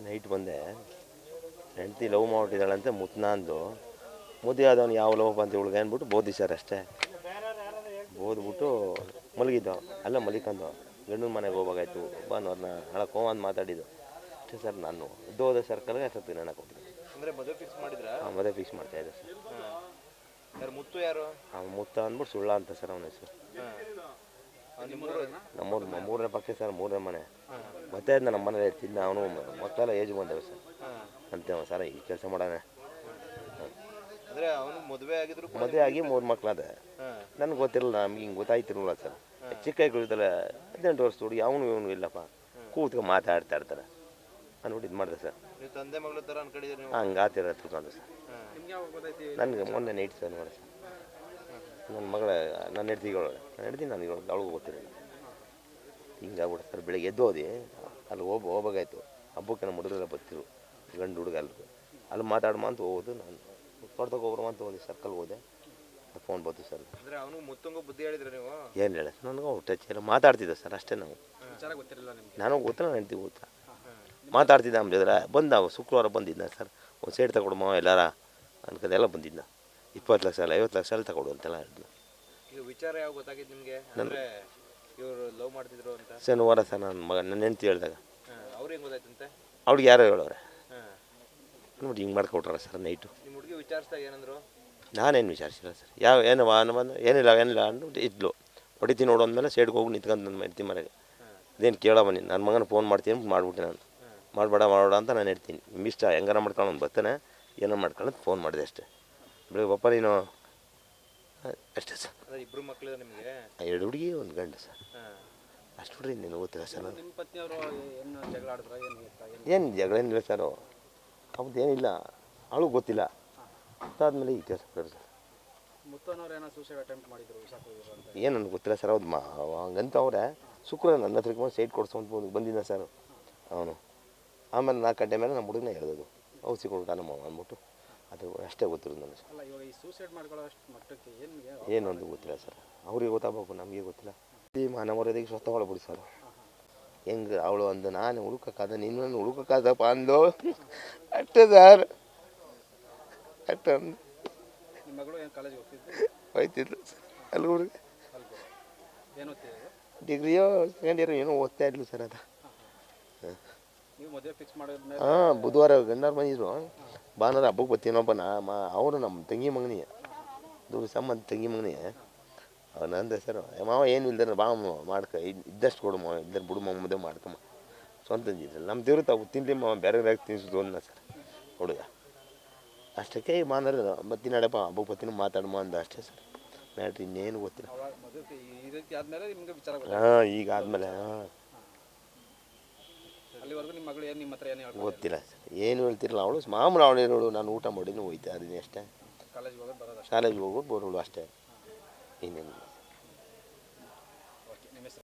Night ಬಂದೆ. ಹೆಂಡ್ತಿ love ಮಾಡಿದ್ದಾಳಂತೆ ಮುತ್ನಾಂದು ಆದವನು ಯಾವ ಲವ್ ಅಂತ ಇವಳಿಗೆ ಅಂದ್ಬಿಟ್ಟು ಬೋಧಿಸ್ಯಾರ ಅಷ್ಟೇ. ಓದ್ಬಿಟ್ಟು ಮಲಗಿದ್ದು. ಅಲ್ಲ ಮಲಿಕಂದು. ಗಂಡನ ಮನೆಗೆ ಹೋಗ್ಬೇಕಾಯ್ತು. ಭಾನುವಾರನ ಹಳಕೋ ಅಂತ ಮಾತಾಡಿದ್ದು. ಅಷ್ಟೇ ಸರ್ ನಾನು. ಹೋದ ಸರ್ಕಲ್ಗೆ ಅಷ್ಟೊತ್ತಿಗೆ ನಾನು ಕೊಟ್ಟಿದ್ದೆ. ಅಂದ್ರೆ ಮದುವೆ ಫಿಕ್ಸ್ ಮಾಡಿದ್ರ? ಆ ಮದುವೆ ಫಿಕ್ಸ್ ಮಾಡ್ತಾ ಇದ್ದೆ ಸರ್. ಯಾರು ಮುತ್ತು ಯಾರು? ಆ ಮುತ್ತ ಅಂದ್ಬಿಟ್ಟು ಸುಳ್ಳ ಅಂತ ಸರ್ ಅವನ ಹೆಸರು. ನಿಮ್ಮೂರು ಮೂರನೇ ಪಕ್ಷ ಸರ್ ಮೂರನೇ ಮನೆ. ಮತ್ತೆ ಅದನ್ನ ನಮ್ಮ ಮನೇಲಿ ಇರ್ತಿದ್ದ ಅವನು ಮಕ್ಕಳೆಲ್ಲ ಏಜ್ ಬಂದವೆ ಸರ್. ಅಂತ ಸರ್ ಈ ಕೆಲಸ ಮಾಡೋಣ ಅಂದ್ರೆ ಅವನು ಮದುವೆ ಆಗಿ ಮೂರು ಮಕ್ಳು ಹಾ. ನನಗೆ ಗೊತ್ತಿರಲ್ಲ ನಮ್ಗೆ ಹಿಂಗೆ ಗೊತ್ತಾಯ್ತಿರಲ್ಲ ಸರ್. ಚಿಕ್ಕ ಕುಳಿತಲ್ಲ ಹದಿನೆಂಟು ವರ್ಷ ಹುಡುಗಿ ಅವನು ಇವನು ಇಲ್ಲಪ್ಪ. ಕೂತ್ಕೊಂಡು ಮಾತಾಡ್ತಾ ಇರ್ತಾರೆ. ಅಂದ್ಬಿಟ್ಟು ಇದು ಮಾಡಿದೆ ಸರ್. ಹಂಗೆ ಆತಿರ ತಿಳ್ಕೊಂಡು ಸರ್. ನನಗೆ ಮೊನ್ನೆ ನೈಟ್ ಸರ್ ನೋಡಿ ಸರ್. ನನ್ನ ಮಗಳ ನನ್ನ ಹೆಡ್ತಿಗಳು ನನ್ನ ಹೆಡ್ತಿ ನನಗೆ ಅವಳಿಗೂ ಗೊತ್ತಿರಲಿಲ್ಲ. ಹಿಂಗಾಗ್ಬಿಟ್ಟು ಸರ್ ಬೆಳಗ್ಗೆ ಎದ್ದು ಹೋದಿ. ಅಲ್ಲಿ ಹೋಗ್ ಹೋಗ್ಬೇಕಾಯ್ತು. ಹಬ್ಬಕ್ಕೆ ನಮ್ಮ ಹುಡುಗರೆಲ್ಲ ಬರ್ತಿರು ಗಂಡು ಹುಡುಗ ಅಲ್ಲಿ. ಅಲ್ಲಿ ಮಾತಾಡ್ಮ ಅಂತ ಹೋಗೋದು ನಾನು. ಹೋಗ್ರಮ್ಮ ಅಂತ ಹೋದೆ ಸರ್ಕಲ್ ಹೋದೆ. ಫೋನ್ ಬಂತು ಸರ್. ಏನು ಹೇಳ ನನಗೆ ಟಚ್ ಎಲ್ಲ ಮಾತಾಡ್ತಿದ್ದೆ ಸರ್ ಅಷ್ಟೇ ನಾವು. ನನಗೆ ಗೊತ್ತಿಲ್ಲ ನಾನು ಹೆಂಡ್ತಿ ಗೊತ್ತಾ ಮಾತಾಡ್ತಿದ್ದೆ ನಮ್ಮ ಜೊತೆ ಬಂದ ಶುಕ್ರವಾರ ಬಂದಿದ್ದ ಸರ್. ಒಂದು ಸೇಟ್ ತಗೊಡಮ್ಮ ಎಲ್ಲಾರ. ಅನ್ಕದೆಲ್ಲ ಬಂದಿದ್ದ ಇಪ್ಪತ್ತು ಲಕ್ಷ ಅಲ್ಲ ಐವತ್ತು ಲಕ್ಷ ಅಲ್ಲಿ ತಗೊಡು ಅಂತೆಲ್ಲ ಹೇಳಿದ್ನು ಈಗ ವಿಚಾರ ಯಾವ ಗೊತ್ತಾಗಿದ್ದು ನಿಮಗೆ? ಅಂದ್ರೆ ಇವರು ಲವ್ ಮಾಡ್ತಿದ್ರು ಅಂತ? ಶನಿವಾರ ಸರ್ ನನ್ನ ಮಗ ನನ್ನ ಹೆಂಡ್ತಿ ಹೇಳಿದಾಗ. ಅವ್ರಿಗೆ ಗೊತ್ತಾಯ್ತಂತೆ? ಅವ್ಳಿಗೆ ಯಾರೋ ಹೇಳೋರೆ ನೋಡಿ ಹಿಂಗೆ ಮಾಡ್ಕೊಟ್ರ ಸರ್ ನೈಟು. ನಿಮ್ಮ ಹುಡುಗಿ ವಿಚಾರಿಸಿದಾಗ ಏನಂದ್ರು? ನಾನೇನು ವಿಚಾರಿಸಿಲ್ಲ ಸರ್. ಯಾವ ಏನು ವಾಹನ ಬಂದು ಏನಿಲ್ಲ ಏನಿಲ್ಲ ಅಂದ್ಬಿಟ್ಟು ಇದ್ಲು. ಹೊಡಿತೀನಿ ನೋಡು ಅಂದಮೇಲೆ ಸೈಡ್ಗೆ ಹೋಗಿ ನಿಂತ್ಕೊಂಡು ನನ್ನ ಹೆಂಡ್ತಿ ಮನೆಗೆ. ಅದೇನು ಕೇಳೋ ಬನ್ನಿ ನನ್ನ ಮಗನ ಫೋನ್ ಮಾಡ್ತೀನಿ ಮಾಡ್ಬಿಟ್ಟೆ ನಾನು. ಮಾಡಬೇಡ ಮಾಡಬೇಡ ಅಂತ ನಾನು ಹೇಳ್ತೀನಿ. ಇಷ್ಟ ಹೆಂಗಾರ ಮಾಡ್ಕೊಂಡು ಬರ್ತಾನೆ. ಏನೋ ಮಾಡ್ಕೊಂಡು ಫೋನ್ ಮಾಡಿದೆ ಅಷ್ಟೇ. ಬೆಳಿಗ್ಗೆ ಪಪ್ಪ ನೀನು. ಅಷ್ಟೇ ಸರ್. ಇಬ್ಬರು ಇಬ್ರು ಮಕ್ಕಳು ನಿಮ್ಗೆ? ಎರಡು ಹುಡುಗಿ ಒಂದು ಗಂಡ ಸರ್. ಅಷ್ಟು ಹುಡುಗಿ ನೀನು ಗೊತ್ತಿಲ್ಲ ಸರ್ ಏನು ಜಗಳ ಏನಿಲ್ಲ ಸರ್ ಅವ್ರದ್ದು ಏನಿಲ್ಲ. ಅವಳು ಗೊತ್ತಿಲ್ಲ. ಅದಾದ್ಮೇಲೆ ಈ ಕೆಲಸ ಸರ್. ಏನೋ ನನಗೆ ಗೊತ್ತಿಲ್ಲ ಸರ್ ಅವ್ದು ಮಾ ಹಂಗಂತ ಅವ್ರೆ. ಶುಕ್ರ ನನ್ನ ಹತ್ರಕ್ಕೆ ಬಂದು ಸೈಟ್ ಕೊಡ್ಸ್ಕೊಂಡು ಅಂತ ಬಂದಿದ್ದ ಸರ್. ಅವನು. ಆಮೇಲೆ ನಾಲ್ಕು ಗಂಟೆ ಮೇಲೆ ನಮ್ಮ ಹುಡುಗನ ಹೇಳಿದ್ರು ಔಷಧಿ ಕೊಡ್ತಾನೆ ನಮ್ಮ ಅಂದ್ಬಿಟ್ಟು. ಅದು ಅಷ್ಟೇ ಗೊತ್ತಿರೋದು ನನಗೆ ಮಾಡ್ಕೊಳ್ಳೋ ಏನು ಒಂದು ಗೊತ್ತಿಲ್ಲ ಸರ್. ಅವ್ರಿಗೆ ಗೊತ್ತಾಗಬೇಕು ನಮಗೆ ಗೊತ್ತಿಲ್ಲ. ಈ ಮಾನವರದಿಗೆ ಸ್ವತಃ ಒಳಬಿಡಿ ಸರ್. ಹೆಂಗೆ ಅವಳು ಅಂದು ನಾನು ಹುಡುಕಕ್ಕಾದ ನಿನ್ನನ್ನು ಹುಡುಕಕ್ಕಾದಪ್ಪ ಅಂದು ಅಷ್ಟೇ ಸರ್. ಅಷ್ಟೇ ಅಂದು ಹೋಯ್ತಿದ್ಲು ಸರ್. ಅಲ್ಲಿ ಡಿಗ್ರಿಯೋ ಸೆಕೆಂಡ್ ಇಯರ್ ಏನೋ ಓದ್ತಾ ಇದ್ಲು ಸರ್ ಅದು. ಮಾಡಿದ್ಮೇಲೆ ಹಾಂ ಬುಧವಾರ ಗಂಡಾರ ಬಂದಿದ್ರು ಭಾನುವಾರ ಹಬ್ಬಕ್ಕೆ ಬರ್ತೀನೊಬ್ಬ ನಾ. ಮಾ ಅವರು ನಮ್ಮ ತಂಗಿ ಮಗನಿ ದೂರ ಸಂಬಂಧ ತಂಗಿ ಮಗನಿ ಅವ್ರು ನಂದ ಸರ್ ಮಾವ ಏನು ಇಲ್ದಾರ ಬಾ ಮಾಡ್ಕ. ಇದ್- ಇದ್ದಷ್ಟು ಕೊಡು ಮಾವ ಇಲ್ದಾರ ಬಿಡು ಮಾವ ಮದುವೆ ಮಾಡ್ಕಮ್ಮ ಸ್ವಂತ ಇದ್ರಲ್ಲ. ನಮ್ಮ ದೇವ್ರು ತಾವು ತಿನ್ಲಿ ಮಾವ ಬೇರೆ ಬೇರೆ ತಿನ್ಸೋದು ಅಂದ ಸರ್. ಹುಡುಗ ಅಷ್ಟಕ್ಕೆ ಈ ಮಾನರ ಬತ್ತಿನ ಅಡಪ್ಪ ಹಬ್ಬಕ್ಕೆ ಬರ್ತೀನಿ ಮಾತಾಡಮ್ಮ ಅಂದ ಅಷ್ಟೇ ಸರ್. ಮ್ಯಾಟ್ರಿ ಇನ್ನೇನು ಗೊತ್ತಿಲ್ಲ. ಹಾಂ ಈಗ ಆದಮೇಲೆ ಹಾಂ. ಅಲ್ಲಿವರೆಗೂ ನಿಮ್ಮ ಮಗಳು ಏನು ನಿಮ್ಮ ಹತ್ರ ಏನು ಹೇಳ್ಬೋದು ಗೊತ್ತಿಲ್ಲ ಸರ್. ಏನು ಹೇಳ್ತಿರಲ್ಲ ಅವಳು. ಮಾಮೂಲು ಅವಳು ಹೇಳೋಳು ನಾನು ಊಟ ಮಾಡಿದ್ರು ಹೋಯ್ತಾ. ಅದನ್ನೇ ಅಷ್ಟೇ ಕಾಲೇಜ್ ಹೋಗೋದು ಬರೋದು ಶಾಲೆಗೆ ಹೋಗೋದು ಬರೋಳು ಅಷ್ಟೇ. ಇನ್ನೇನು